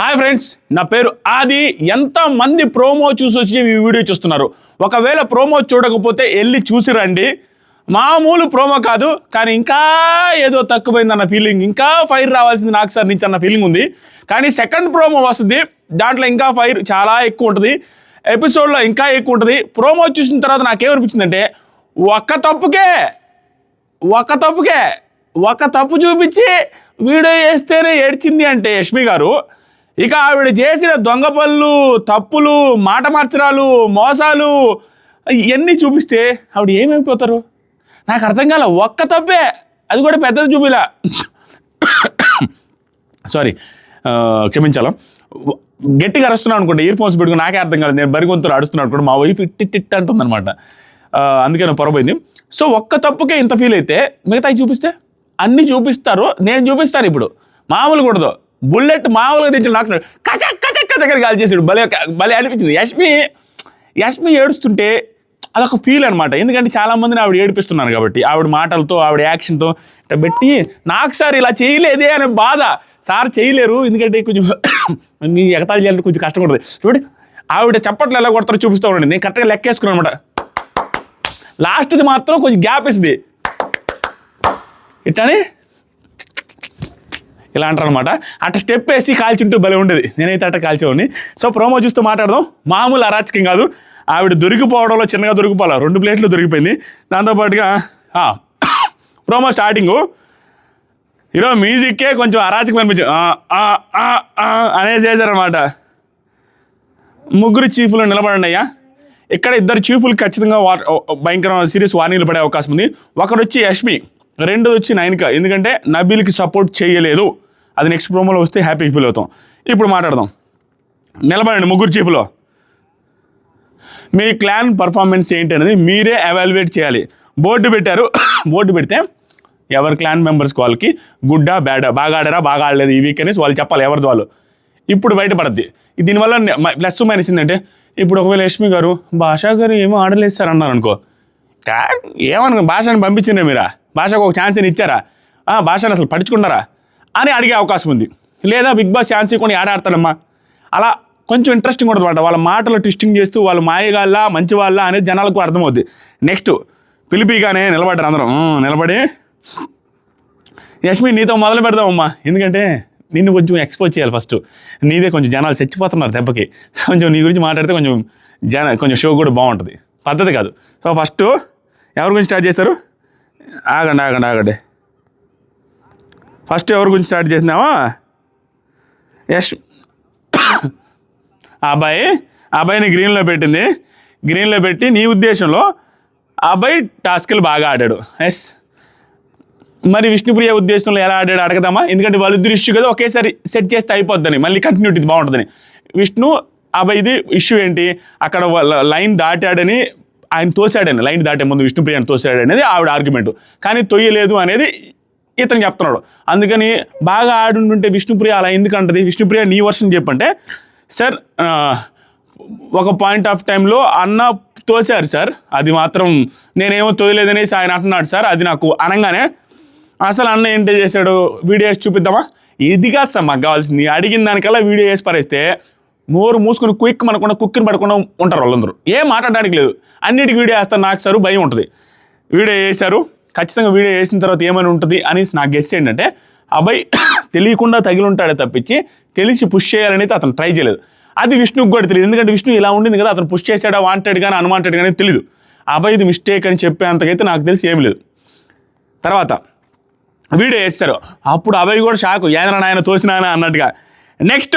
Hi friends నా పేరు ఆది. ఎంత మంది ప్రోమో చూసి వచ్చి ఈ వీడియో చూస్తున్నారు. ఒకవేళ ప్రోమో చూడకపోతే వెళ్ళి చూసి రండి. మామూలు ప్రోమో కాదు కానీ ఇంకా ఏదో తక్కువైంది అన్న ఫీలింగ్ ఇంకా ఫైర్ రావాల్సింది నాకు సార్ నుంచి అన్న ఫీలింగ్ ఉంది. కానీ సెకండ్ ప్రోమో వస్తుంది. దాంట్లో ఇంకా ఫైర్ చాలా ఎక్కువ ఉంటుంది. ఎపిసోడ్లో ఇంకా ఎక్కువ ఉంటుంది. ప్రోమో చూసిన తర్వాత నాకేమనిపించిందంటే ఒక్క తప్పుకే ఒక తప్పుకే ఒక తప్పు చూపించి వీడియో వేస్తేనే ఏడ్చింది అంటే యష్మి గారు. ఇక ఆవిడ చేసిన దొంగ పనులు తప్పులు మాట మార్చడాలు మోసాలు ఇవన్నీ చూపిస్తే ఆవిడ ఏమైపోతారు? నాకు అర్థం కాల ఒక్క తప్పే. అది కూడా పెద్దది చూపిలా. సారీ క్షమించాలా? గట్టిగా అరుస్తున్నాను అనుకుంటా ఇయర్ ఫోన్స్ పెట్టుకుని నాకే అర్థం కాలేదు. నేను బరిగొంతులు అడుస్తున్నాను అనుకోండి మా వైఫ్ ఇట్టి టిట్ అంటుంది అనమాట అందుకే నాకు పొరపోయింది సో ఒక్క తప్పుకే ఇంత ఫీల్ అయితే మిగతా చూపిస్తే? అన్నీ చూపిస్తారు నేను చూపిస్తాను ఇప్పుడు. మామూలు కూడదు బుల్లెట్ మామూలుగా తెచ్చి నాకు కచ కచక్ కచ కాల్ చేసాడు భలే భలే అనిపించింది. యష్మి యష్మి ఏడుస్తుంటే అదొక ఫీల్ అనమాట ఎందుకంటే చాలా మందిని ఆవిడ ఏడిపిస్తున్నారు కాబట్టి ఆవిడ మాటలతో ఆవిడ యాక్షన్తో పెట్టి నాకు సార్ ఇలా చేయలేదే అనే బాధ సార్ చేయలేరు. ఎందుకంటే కొంచెం మీ ఎగతాళి చేయాలంటే కొంచెం కష్టం ఉంటుంది చూడండి ఆవిడ చప్పట్లు ఎలా కొడతారో చూపిస్తూ ఉండండి. నేను కరెక్ట్గా లెక్కేసుకున్నాను అనమాట లాస్ట్ది మాత్రం కొంచెం గ్యాప్ ఇస్తుంది ఇట్టని ఇలా అంటారు అనమాట అట్ట స్టెప్ వేసి కాల్చుంటూ భలే ఉండేది. నేనైతే అట్ట కాల్చేవాడిని. సో ప్రోమో చూస్తూ మాట్లాడదాం. మామూలు అరాచకం కాదు. ఆవిడ దొరికిపోవడంలో చిన్నగా దొరికిపోవాలి? రెండు ప్లేట్లు దొరికిపోయింది. దాంతోపాటుగా ప్రోమో స్టార్టింగు ఈరోజు మ్యూజిక్కే కొంచెం అరాచకం అనిపించింది అనేది చేశారనమాట ముగ్గురు చీఫ్లు నిలబడండి అయ్యా. ఇక్కడ ఇద్దరు చీఫ్లు ఖచ్చితంగా వా- భయంకర సీరియస్ వార్నింగ్లు పడే అవకాశం ఉంది. ఒకరు వచ్చి యష్మి. రెండోది వచ్చి నైన్కా. ఎందుకంటే నబీల్కి సపోర్ట్ చేయలేదు. అది నెక్స్ట్ ప్రోమోలో వస్తే హ్యాపీ ఫీల్ అవుతాం. ఇప్పుడు మాట్లాడదాం. నిలబడండి ముగ్గురు చీఫ్లో మీ క్లాన్ పర్ఫార్మెన్స్ ఏంటి అనేది మీరే ఎవాల్యుయేట్ చేయాలి. బోర్డు పెట్టారు. బోర్డు పెడితే ఎవరి క్లాన్ మెంబర్స్ వాళ్ళకి గుడ్డా బ్యాడా బాగా ఆడారా బాగా ఆడలేదు ఈ వీక్ అనేసి వాళ్ళు చెప్పాలి ఎవరిది వాళ్ళు. ఇప్పుడు బయటపడద్ది. దీనివల్ల ప్లస్ మైనస్ ఏంటంటే ఇప్పుడు ఒకవేళ లక్ష్మి గారు భాషా గారు ఏమో ఆడలేదు సార్ అన్నారు అనుకో ఏమనుకో భాషను పంపించిందే మీరా? భాషకు ఒక ఛాన్స్ ఇచ్చారా? ఆ, భాషను అసలు పడుచుకున్నారా అని అడిగే అవకాశం ఉంది. లేదా బిగ్ బాస్ ఛాన్స్ ఇవ్వకుండా ఆడాడతాడమ్మా అలా కొంచెం ఇంట్రెస్టింగ్ ఉంటుంది అనమాట వాళ్ళ మాటలు ట్విస్టింగ్ చేస్తూ వాళ్ళు మాయగాళ్ళ మంచి వాళ్ళ అనేది జనాలకు అర్థమవుద్ది. నెక్స్ట్ పిలిపిగానే నిలబడ్డారు అందరం. నిలబడి యష్మి నీతో మొదలు పెడదామమ్మా. ఎందుకంటే నిన్ను కొంచెం ఎక్స్పోజ్ చేయాలి ఫస్ట్ నీదే కొంచెం జనాలు చచ్చిపోతున్నారు దెబ్బకి. కొంచెం నీ గురించి మాట్లాడితే కొంచెం జన కొంచెం షో కూడా బాగుంటుంది. పద్ధతి కాదు. సో ఫస్ట్ ఎవరి గురించి స్టార్ట్ చేశారు? ఆగండి ఆగండి ఆగండి. ఫస్ట్ ఎవరి గురించి స్టార్ట్ చేసినావా? యష్. ఆ అబ్బాయి ఆ అబ్బాయిని గ్రీన్లో పెట్టింది. గ్రీన్లో పెట్టి నీ ఉద్దేశంలో ఆ అబ్బాయి టాస్క్లు బాగా ఆడాడు. ఎస్ మరి విష్ణుప్రియ ఉద్దేశంలో ఎలా ఆడాడు అడగదామా ఎందుకంటే వాళ్ళిద్దరు ఇష్యూ కదా ఒకేసారి సెట్ చేస్తే అయిపోద్దని మళ్ళీ కంటిన్యూటీ బాగుంటుందని. విష్ణు అబ్బాయిది ఇష్యూ ఏంటి? అక్కడ వాళ్ళ లైన్ దాటాడని ఆయన తోసాడని లైన్ దాటే ముందు విష్ణుప్రియని తోసాడు అనేది ఆవిడ ఆర్గ్యుమెంట్ కానీ తొయ్యలేదు అనేది ఇతను చెప్తున్నాడు. అందుకని బాగా ఆడుంటుంటే విష్ణుప్రియ అలా ఎందుకంటది? విష్ణుప్రియ నీ వర్షన్ చెప్పంటే సార్ ఒక పాయింట్ ఆఫ్ టైంలో అన్న తోచారు సార్ అది మాత్రం నేనేమో తోయలేదనేసి ఆయన అంటున్నాడు సార్ అది నాకు అనగానే అసలు అన్న ఏంటి చేశాడు? వీడియో వేసి చూపిద్దామా? ఇది కాదు సార్ మాకు కావాల్సింది. అడిగిన దానికల్లా వీడియో వేసి పరేస్తే నోరు మూసుకుని క్విక్ మనకుండా కుక్కిని పడకుండా ఉంటారు వాళ్ళందరూ. ఏం మాట్లాడడానికి లేదు. అన్నిటికి వీడియో వేస్తారు నాకు సార్ భయం ఉంటుంది. వీడియో వేశారు. ఖచ్చితంగా వీడియో వేసిన తర్వాత ఏమైనా ఉంటుంది అనేసి నాకు గెస్ ఏంటంటే అబ్బాయి తెలియకుండా తగిలి ఉంటాడే తప్పించి తెలిసి పుష్ చేయాలనేది అతను ట్రై చేయలేదు. అది విష్ణుకు కూడా తెలియదు. ఎందుకంటే విష్ణు ఇలా ఉండింది కదా అతను పుష్ చేశాడా వాంటెడ్ కానీ అన్వాంటెడ్ కానీ తెలియదు ఆ అబ్బాయి ఇది మిస్టేక్ అని చెప్పేంతకైతే నాకు తెలిసి ఏం లేదు. తర్వాత వీడియో వేస్తారు. అప్పుడు అబ్బాయి కూడా షాకు ఏదైనా నాయన తోసినాయన అన్నట్టుగా. నెక్స్ట్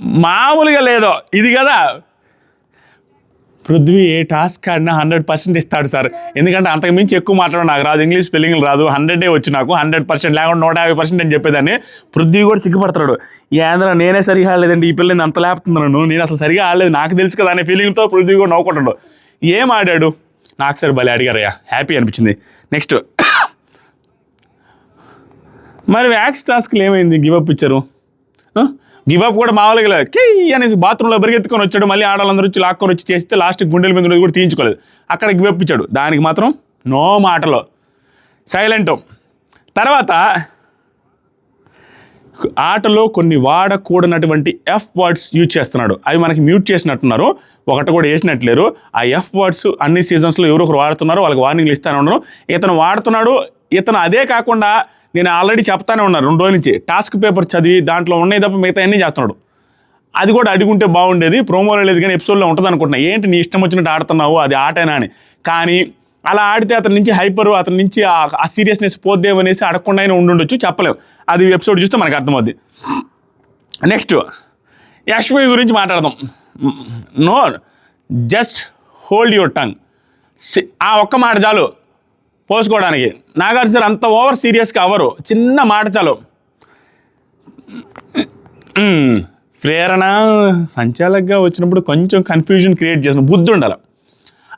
మామూలుగా లేదో. ఇది కదా? పృథ్వీ ఏ టాస్క్ ఆడినా హండ్రెడ్ పర్సెంట్ ఇస్తాడు సార్. ఎందుకంటే అంతకు మించి ఎక్కువ మాట్లాడడం నాకు రాదు. ఇంగ్లీష్ స్పెల్లింగ్ రాదు. హండ్రెడే వచ్చి నాకు. హండ్రెడ్ పర్సెంట్ లేకుండా నూట యాభై పర్సెంట్ అని చెప్పేదాన్ని. పృథ్వీ కూడా సిగ్గుపడతాడు. ఏంద్ర నేనే సరిగా ఆడలేదండి. ఈ పిల్లని అంత లేపుతున్నాను నేను అసలు సరిగా ఆడలేదు. నాకు తెలుసు కదా అనే ఫీలింగ్తో పృథ్వీ కూడా నవ్వుకుంటాడు. ఏం ఆడాడు? నాకు సరే భలే అడిగారయ్యా. హ్యాపీ అనిపించింది. నెక్స్ట్ మరి వ్యాక్స్ టాస్క్లు ఏమైంది? గివప్ ఇచ్చారు. గివప్ కూడా మామూలుగా లేదు కీ అనేసి బాత్రూంలో పరిగెత్తుకొని వచ్చాడు. మళ్ళీ ఆడాలందరూ వచ్చి లాక్కొని వచ్చి చేస్తే లాస్ట్ గుండెల మీద ఉన్నది కూడా తీయించుకోలేదు. అక్కడ గివప్ ఇచ్చాడు. దానికి మాత్రం నో మాటలో. సైలెంట్ తర్వాత ఆటలో కొన్ని వాడకూడనటువంటి ఎఫ్ వర్డ్స్ యూజ్ చేస్తున్నాడు. అవి మనకి మ్యూట్ చేసినట్టున్నారు. ఒకటి కూడా వేసినట్లేరు. ఆ ఎఫ్ వర్డ్స్ అన్ని సీజన్స్లో ఎవరో ఒకరు వాడుతున్నారు వాళ్ళకి వార్నింగ్లు ఇస్తానే ఉన్నారు ఇతను వాడుతున్నాడు ఇతను అదే కాకుండా నేను ఆల్రెడీ చెప్తానే ఉన్నాను రెండు రోజుల నుంచి. టాస్క్ పేపర్ చదివి దాంట్లో ఉన్నాయి తప్ప మిగతా అన్నీ చేస్తున్నాడు. అది కూడా అడుగుంటే బాగుండేది ప్రోమోలో లేదు కానీ ఎపిసోడ్లో ఉంటుంది అనుకుంటున్నా. ఏంటి నీ ఇష్టం వచ్చినట్టు ఆడుతున్నావు? అది ఆటేనా అని. కానీ అలా ఆడితే అతని నుంచి హైపర్ అతని నుంచి ఆ- సీరియస్నెస్ పోద్దేమనేసి అడగకుండా అయినా ఉండుండొచ్చు చెప్పలేము అది ఎపిసోడ్ చూస్తే మనకు అర్థమవుద్ది. నెక్స్ట్ యశ్వి గురించి మాట్లాడదాం. No just hold your tongue ఆ ఒక్క మాట చాలు. పోసుకోవడానికి. నాగార్జున అంత ఓవర్ సీరియస్గా అవ్వరు. చిన్న మాట చాలు. ప్రేరణ సంచాలకగా వచ్చినప్పుడు కొంచెం కన్ఫ్యూజన్ క్రియేట్ చేసిన బుద్ధి ఉండాలి.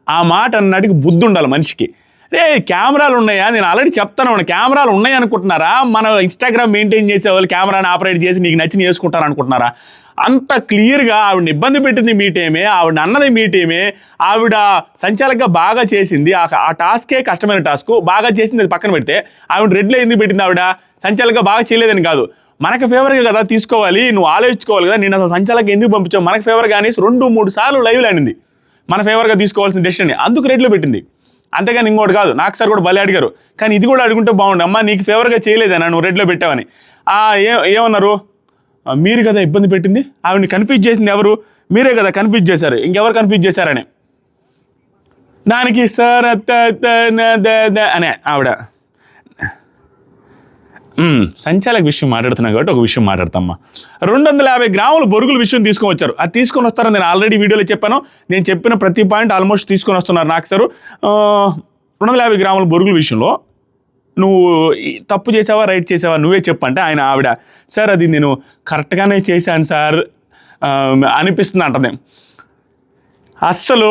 ఆ మాట అన్నటికి బుద్ధి ఉండాలి మనిషికి. రే కెమెరాలు ఉన్నాయా? నేను ఆల్రెడీ చెప్తాను కెమెరాలు ఉన్నాయి అనుకుంటున్నారా మన ఇన్స్టాగ్రామ్ మెయింటైన్ చేసే వాళ్ళు కెమెరాని ఆపరేట్ చేసి నీకు నచ్చిన చేసుకుంటారు అనుకుంటున్నారా అంత క్లియర్గా ఆవిడని ఇబ్బంది పెట్టింది మీ టీమే ఆవిడ అన్నది మీ టీమే ఆవిడ సంచాలకంగా బాగా చేసింది ఆ టాస్కే కష్టమైన టాస్క్ బాగా చేసింది అది పక్కన పెడితే ఆవిడ రెడ్లో ఎందుకు పెట్టింది ఆవిడ? సంచాలకంగా బాగా చేయలేదని కాదు. మనకు ఫేవర్గా కదా తీసుకోవాలి నువ్వు ఆలోచించుకోవాలి కదా నేను అసలు సంచాలకగా ఎందుకు పంపించావు? మనకు ఫేవర్ కానీ రెండు మూడు సార్లు లైవ్లో అనింది మన ఫేవర్గా తీసుకోవాల్సిన డెసిషన్ అందుకు రెడ్లో పెట్టింది. అంతేగాని ఇంకోటి కాదు నాకు సార్ కూడా బలి అడిగారు. కానీ ఇది కూడా అడుగుంటే బాగుండు. అమ్మా నీకు ఫేవర్గా చేయలేదన్నా నువ్వు రెడ్లో పెట్టావని. ఏ ఏమన్నారు? మీరు కదా ఇబ్బంది పెట్టింది? ఆవిడని కన్ఫ్యూజ్ చేసింది ఎవరు? మీరే కదా కన్ఫ్యూజ్ చేశారు. ఇంకెవరు కన్ఫ్యూజ్ చేశారని? దానికి సార్ అనే ఆవిడ. సంచాలక విషయం మాట్లాడుతున్నా కాబట్టి ఒక విషయం మాట్లాడతామ్మా. రెండు వందల యాభై గ్రాముల బొరుగుల విషయం తీసుకొని వచ్చారు అది తీసుకొని వస్తారని నేను ఆల్రెడీ వీడియోలో చెప్పాను. నేను చెప్పిన ప్రతి పాయింట్ ఆల్మోస్ట్ తీసుకొని వస్తున్నారు నాకు సార్. రెండు వందల యాభై గ్రాముల బొరుగుల విషయంలో నువ్వు తప్పు చేసావా రైట్ చేసావా నువ్వే చెప్పంటే ఆయన ఆవిడ సార్ అది నేను కరెక్ట్గానే చేశాను సార్ అనిపిస్తుంది అంటది. అస్సలు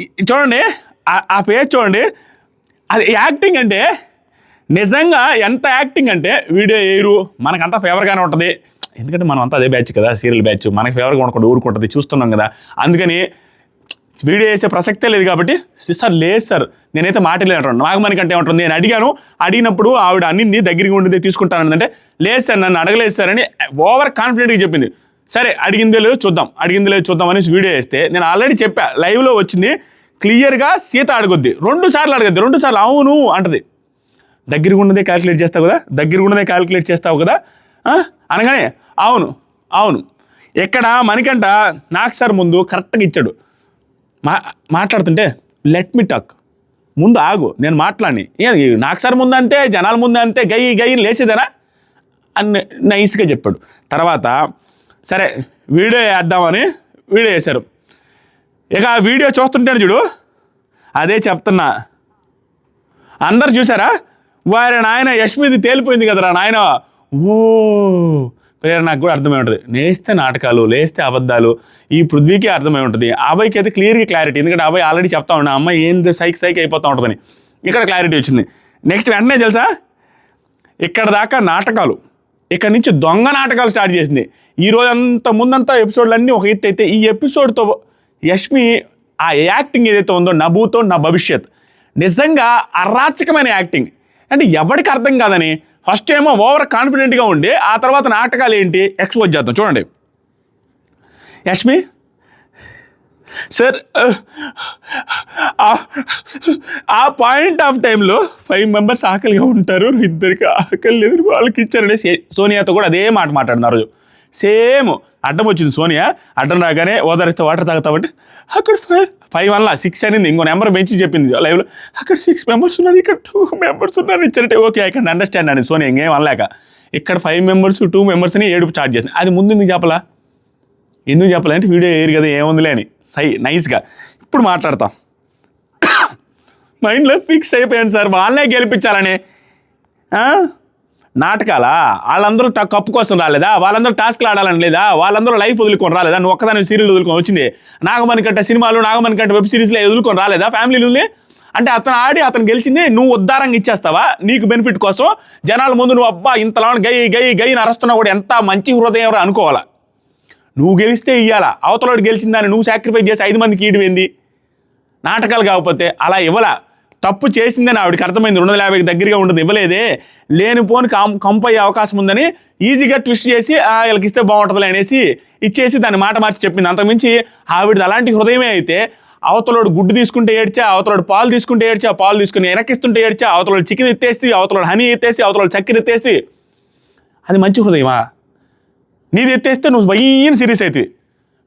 చూడండి ఆ- ఆ ఫేస్ చూడండి అది యాక్టింగ్ అంటే నిజంగా ఎంత యాక్టింగ్ అంటే వీడియో వేయరు మనకంతా ఫేవర్గానే ఉంటుంది. ఎందుకంటే మనం అంతా అదే బ్యాచ్ కదా సీరియల్ బ్యాచ్ మనకి ఫేవర్గా ఉండకుండా ఊరుకుంటుంది చూస్తున్నాం కదా. అందుకని వీడియో వేసే ప్రసక్తే లేదు కాబట్టి సార్ లేదు సార్. నేనైతే మాట్లాడలేను నాగమణి కంటే ఏమంటుంది? నేను అడిగాను. అడిగినప్పుడు ఆవిడ అన్నింది దగ్గరికి ఉండింది తీసుకుంటాను అంటే లేదు సార్ నన్ను అడగలేదు సార్ అని ఓవర్ కాన్ఫిడెంట్గా చెప్పింది. సరే అడిగిందే లేదు చూద్దాం. అడిగిందే లేదు చూద్దాం అనేసి వీడియో వేస్తే నేను ఆల్రెడీ చెప్పా. లైవ్లో వచ్చింది క్లియర్గా సీత అడగొద్ది. రెండు సార్లు అడగద్ది. రెండు సార్లు అవును అంటది. దగ్గర ఉన్నదే క్యాలిక్యులేట్ చేస్తావు కదా? దగ్గర ఉన్నదే క్యాలిక్యులేట్ చేస్తావు కదా? అనగానే అవును అవును. ఎక్కడ మనకంట నాకు సార్ ముందు కరెక్ట్గా ఇచ్చాడు. మా మాట్లాడుతుంటే లెట్ మీ టాక్ ముందు ఆగు నేను మాట్లాడి నాకు సార్ ముందు అంతే జనాల ముందు అంతే గై గై లేచేదేనా? అని నైస్గా చెప్పాడు. తర్వాత సరే వీడియో వేద్దామని వీడియో వేశారు. ఇక ఆ వీడియో చూస్తుంటాను చూడు అదే చెప్తున్నా. అందరు చూసారా? వారి నాయన యశ్మిది తేలిపోయింది కదరా నాయన. ఓ ప్రేరణ నాకు కూడా అర్థమై ఉంటుంది. నేస్తే నాటకాలు లేస్తే అబద్ధాలు ఈ పృథ్వీకి అర్థమై ఉంటుంది. అబ్బాయికి అయితే క్లియర్గా క్లారిటీ ఎందుకంటే అబ్బాయి ఆల్రెడీ చెప్తా ఉన్నా అమ్మాయి ఏంది సైక్ సైక్ అయిపోతూ ఉంటుందని. ఇక్కడ క్లారిటీ వచ్చింది. నెక్స్ట్ వెంటనే తెలుసా? ఇక్కడ దాకా నాటకాలు ఇక్కడ నుంచి దొంగ నాటకాలు స్టార్ట్ చేసింది. ఈ రోజు అంత ముందంతా ఎపిసోడ్లన్నీ ఒక ఎత్తు అయితే ఈ ఎపిసోడ్తో యష్మి ఆ యాక్టింగ్ ఏదైతే ఉందో నభూతో నా భవిష్యత్. నిజంగా అరాచకమైన యాక్టింగ్. అంటే ఎవరికి అర్థం కాదని ఫస్ట్ ఏమో ఓవర్ కాన్ఫిడెంట్గా ఉండి ఆ తర్వాత నాటకాలు ఏంటి? ఎక్స్పోజ్ చేద్దాం. చూడండి. యష్మి? సార్ ఆ పాయింట్ ఆఫ్ టైంలో ఫైవ్ మెంబర్స్ ఆకలిగా ఉంటారు. ఇద్దరికి ఆకలి లేదు వాళ్ళకి ఇచ్చారనేసి సోనియాతో కూడా అదే మాట మాట్లాడినారు రోజు. సేమ్ అడ్డం వచ్చింది సోనియా. అడ్డం రాగానే ఓదారిస్తే వాటర్ తాగుతామంటే అక్కడ ఫైవ్ ఫైవ్ వల్ల సిక్స్ అనేది. ఇంకో నెంబర్ పెంచి చెప్పింది లైవ్లో అక్కడ సిక్స్ మెంబర్స్ ఉన్నారు ఇక్కడ టూ మెంబర్స్ ఉన్నారు. ఇచ్చారంటే ఓకే ఐ కెన్ అండర్స్టాండ్ అని సోనియా ఇంకేం అనలేక ఇక్కడ ఫైవ్ మెంబర్స్ టూ మెంబర్స్ అని ఏడుపు స్టార్ట్ చేసింది. అది ముందు ఎందుకు చెప్పలా? ఎందుకు చెప్పాలంటే వీడియో ఏరు కదా ఏముందిలే అని. సై నైస్గా. ఇప్పుడు మాట్లాడతాం. మైండ్లో ఫిక్స్ అయిపోయాను సార్. వాళ్ళనే గెలిపించాలని. నాటకాలా? వాళ్ళందరూ కప్పు కోసం రాలేదా? వాళ్ళందరూ టాస్క్లు ఆడాలని లేదా? వాళ్ళందరూ లైఫ్ వదులుకొని రాలేదా? నువ్వు ఒక్కదాని సీరియల్ వదులుకొని వచ్చింది. నాగమణి కంటే సినిమాలు నాగమణి కంటే వెబ్ సిరీస్లో వదులుకొని రాలేదా? ఫ్యామిలీలు అంటే అతను ఆడి అతను గెలిచింది నువ్వు ఉద్దారంగా ఇచ్చేస్తావా? నీకు బెనిఫిట్ కోసం జనాల ముందు నువ్వు అబ్బా ఇంతలా గై గై గైని అరస్తున్నా కూడా ఎంత మంచి హృదయం అనుకోవాలా? నువ్వు గెలిస్తే ఇయ్యాలా? అవతలోడు గెలిచిందని నువ్వు సాక్రిఫైస్ చేసి ఐదు మందికి ఈడిపోయింది నాటకాలు కాకపోతే అలా ఇవ్వలా? తప్పు చేసిందని ఆవిడకి అర్థమైంది. రెండు వందల యాభైకి దగ్గరగా ఉంటుంది. ఇవ్వలేదే. లేనిపోని కం కంప్ అయ్యే అవకాశం ఉందని ఈజీగా ట్విస్ట్ చేసి వీళ్ళకి ఇస్తే బాగుంటుంది అనేసి ఇచ్చేసి దాన్ని మాట మార్చి చెప్పింది. అంతకుమించి ఆవిడది అలాంటి హృదయమే అయితే అవతలోడు గుడ్డు తీసుకుంటే ఏడ్చా అవతలోడు పాలు తీసుకుంటే ఏడ్చా పాలు తీసుకుని ఎనక్కిస్తుంటే ఏడ్చా అవతలోడు చికెన్ ఎత్తేసి అవతలోడు హనీ ఎత్తేసి అవతలోడు చక్కెర ఎత్తేసి అది మంచి హృదయమా? నీది ఎత్తేస్తే నువ్వు వయ్యని సీరియస్ అవుతుంది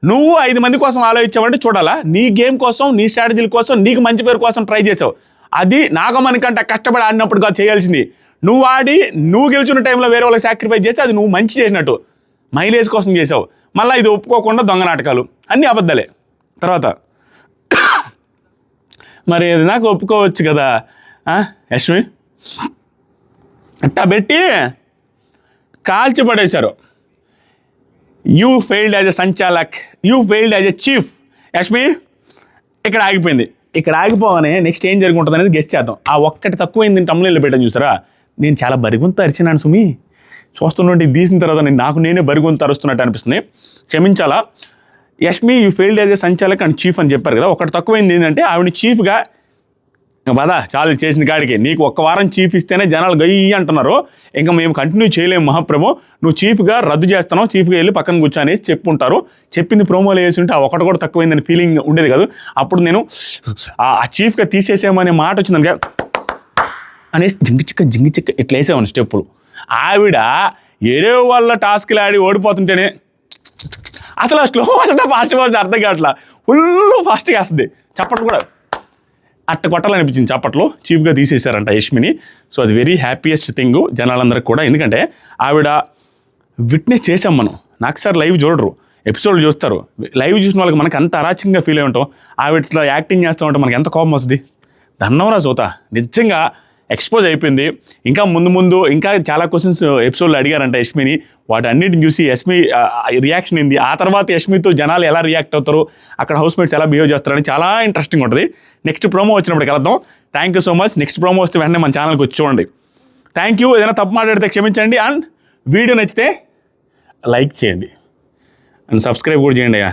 నువ్వు ఐదు మంది కోసం ఆలోచించావంటే చూడాలా? నీ గేమ్ కోసం నీ స్ట్రాటజీల కోసం నీకు మంచి పేరు కోసం ట్రై చేసావు. అది నాగమణికంట కష్టపడి ఆడినప్పుడు కాదు చేయాల్సింది. నువ్వు ఆడి నువ్వు గెలుచున్న టైంలో వేరే వాళ్ళకి సాక్రిఫైస్ చేస్తే అది నువ్వు మంచి చేసినట్టు. మైలేజ్ కోసం చేసావు. మళ్ళీ ఇది ఒప్పుకోకుండా దొంగ నాటకాలు. అన్నీ అబద్ధాలే. తర్వాత మరి నాకు ఒప్పుకోవచ్చు కదా? యశ్మి అట్టా పెట్టి కాల్చి పడేశారు you failed as a సంచాలక్. You failed as a chief Yashmi ఇక్కడ ఆగిపోయింది. ఇక్కడ ఆగిపోగానే నెక్స్ట్ ఏం జరుగుంటుంది అనేది గెస్ట్ చేద్దాం. ఆ ఒక్కటి తక్కువైంది టమ్లైన్లో పెట్టాను చూసారా? నేను చాలా బరిగొంత అరిచినాను సుమి. చూస్తుంటే ఇది తీసిన తర్వాత నేను నాకు నేనే బరిగొంత అరుస్తున్నట్టు అనిపిస్తుంది. క్షమించాలా? Yashmi you failed as a సంచాలక్ and chief అని చెప్పారు కదా. ఒకటి తక్కువైంది ఏంటంటే ఆవిడ చీఫ్గా బాధ చాలు చేసిన కాడికి. నీకు ఒక్క వారం చీఫ్ ఇస్తేనే జనాలు గయ్యి అంటున్నారు. ఇంకా మేము కంటిన్యూ చేయలేము మహాప్రభు. నువ్వు చీఫ్గా రద్దు చేస్తున్నావు చీఫ్గా వెళ్ళి పక్కన కూర్చొని చెప్పుంటారు. చెప్పింది ప్రోమోలు వేసి ఉంటే ఆ ఒకటి కూడా తక్కువైందని ఫీలింగ్ ఉండేది కాదు. అప్పుడు నేను ఆ ఆ చీఫ్గా తీసేసామనే మాట వచ్చింది అనుక అనేసి జింగి చిక్క జింగి చిక్క ఇట్లా వేసేవాను స్టెప్పులు ఆవిడ ఏరే వాళ్ళ టాస్క్లు ఆడి ఓడిపోతుంటేనే అసలు స్లో ఫాస్ట్ ఫాస్ట్ అర్థం కావట్లా. ఫుల్ ఫాస్ట్గా వేస్తుంది. చప్పట్లు కూడా. అట్ట కొట్టాలనిపించింది చప్పట్లో. చీఫ్గా తీసేశారంట యష్మిని. సో అది వెరీ హ్యాపీయెస్ట్ థింగ్ జనాలందరికీ కూడా. ఎందుకంటే ఆవిడ విట్నెస్ చేసాం మనం. నాకు సార్ లైవ్ చూడరు. ఎపిసోడ్లు చూస్తారు. లైవ్ చూసిన వాళ్ళకి మనకి అంత అరాచకంగా ఫీల్ అయి ఉంటాం. ఆవిడ యాక్టింగ్ చేస్తూ ఉంటే మనకి ఎంత కోపం వస్తుంది? ధన్యవాద సోత నిజంగా ఎక్స్పోజ్ అయిపోయింది. ఇంకా ముందు ముందు ఇంకా చాలా క్వశ్చన్స్ ఎపిసోడ్లో uh, అడిగారంట యష్మిని. వాటి అన్నిటిని చూసి యష్మి రియాక్షన్ ఏంది? ఆ తర్వాత యష్మితో జనాలు ఎలా రియాక్ట్ అవుతారు? అక్కడ హౌస్ మేట్స్ ఎలా బిహేవ్ చేస్తారని చాలా ఇంట్రెస్టింగ్ ఉంటుంది. నెక్స్ట్ ప్రోమో వచ్చినప్పుడు కలుద్దాం thank you so much next promo వస్తే వెంటనే మన ఛానల్కి వచ్చి చూడండి. థ్యాంక్ యూ ఏదైనా తప్పు మాట్లాడితే క్షమించండి. అండ్ వీడియో నచ్చితే లైక్ చేయండి. అండ్ సబ్స్క్రైబ్ కూడా చేయండి అయ్యా.